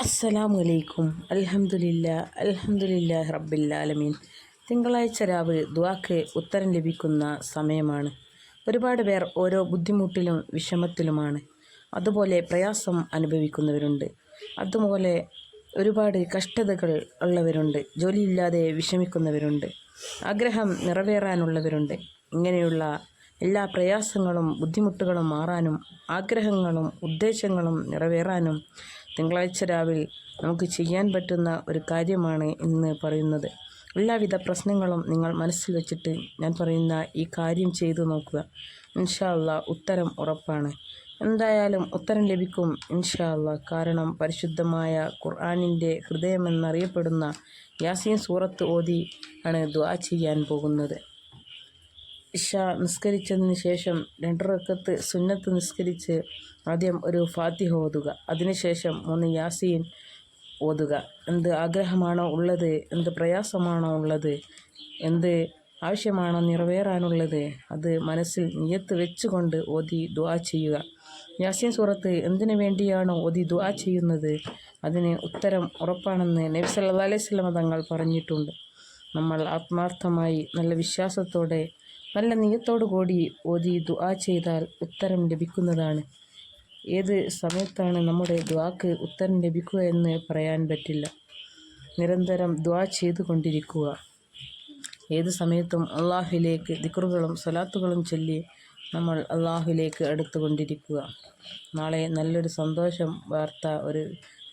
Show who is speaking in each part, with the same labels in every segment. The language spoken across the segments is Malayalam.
Speaker 1: അസ്സലാമു അലൈക്കും അലഹമുല്ല അൽഹംദുലില്ലാ റബ്ബില്ലാലമീൻ. തിങ്കളാഴ്ച രാവ് ദ്വാക്ക് ഉത്തരം ലഭിക്കുന്ന സമയമാണ്. ഒരുപാട് പേർ ഓരോ ബുദ്ധിമുട്ടിലും വിഷമത്തിലുമാണ്. അതുപോലെ പ്രയാസം അനുഭവിക്കുന്നവരുണ്ട്. അതുപോലെ ഒരുപാട് കഷ്ടതകൾ ഉള്ളവരുണ്ട്. ജോലിയില്ലാതെ വിഷമിക്കുന്നവരുണ്ട്. ആഗ്രഹം നിറവേറാനുള്ളവരുണ്ട്. ഇങ്ങനെയുള്ള എല്ലാ പ്രയാസങ്ങളും ബുദ്ധിമുട്ടുകളും മാറാനും ആഗ്രഹങ്ങളും ഉദ്ദേശങ്ങളും നിറവേറാനും തിങ്കളാഴ്ച രാവിലെ നമുക്ക് ചെയ്യാൻ പറ്റുന്ന ഒരു കാര്യമാണ് ഇന്ന് പറയുന്നത്. എല്ലാവിധ പ്രശ്നങ്ങളും നിങ്ങൾ മനസ്സിൽ വെച്ചിട്ട് ഞാൻ പറയുന്ന ഈ കാര്യം ചെയ്തു നോക്കുക. ഇൻഷാ അള്ളാ ഉത്തരം ഉറപ്പാണ്. എന്തായാലും ഉത്തരം ലഭിക്കും ഇൻഷാ അള്ളാ കാരണം പരിശുദ്ധമായ ഖുർആാനിന്റെ ഹൃദയമെന്നറിയപ്പെടുന്ന യാസീൻ സൂറത്ത് ഓതി ആണ് ദ്വാ ചെയ്യാൻ പോകുന്നത്. ഇഷ നിസ്കരിച്ചതിന് ശേഷം രണ്ട് റക്കത്ത് സുന്നത്ത് നിസ്കരിച്ച് ആദ്യം ഒരു ഫാത്തിഹ ഓതുക. അതിനുശേഷം മൂന്ന് യാസീൻ ഓതുക. എന്ത് ആഗ്രഹമാണോ ഉള്ളത് എന്ത് പ്രയാസമാണോ ഉള്ളത് എന്ത് ആവശ്യമാണോ നിറവേറാനുള്ളത് അത് മനസ്സിൽ നിയത്ത് വെച്ചുകൊണ്ട് ഓതി ദുആ ചെയ്യുക. യാസീൻ സൂറത്ത് എന്തിനു വേണ്ടിയാണോ ഓതി ദുആ ചെയ്യുന്നത്? അതിന് ഉത്തരം ഉറപ്പാണെന്ന് നബി അലൈഹി വസല്ലമ തങ്ങൾ പറഞ്ഞിട്ടുണ്ട്. നമ്മൾ ആത്മാർത്ഥമായി നല്ല വിശ്വാസത്തോടെ നല്ല നീയത്തോടു കൂടി ഓതി ദുആ ചെയ്താൽ ഉത്തരം ലഭിക്കുന്നതാണ്. ഏത് സമയത്താണ് നമ്മുടെ ദ്വാക്ക് ഉത്തരം ലഭിക്കുക എന്ന് പറയാൻ പറ്റില്ല. നിരന്തരം ദ്വാ ചെയ്തുകൊണ്ടിരിക്കുക ഏത് സമയത്തും അള്ളാഹുലേക്ക് ദിക്റുകളും സലാത്തുകളും ചൊല്ലി നമ്മൾ അള്ളാഹുലേക്ക് അടുത്തുകൊണ്ടിരിക്കുക നാളെ നല്ലൊരു സന്തോഷം വാർത്ത ഒരു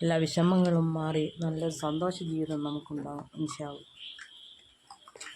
Speaker 1: എല്ലാ വിഷമങ്ങളും മാറി നല്ലൊരു സന്തോഷ ജീവിതം നമുക്കുണ്ടാകും ഇൻഷാവും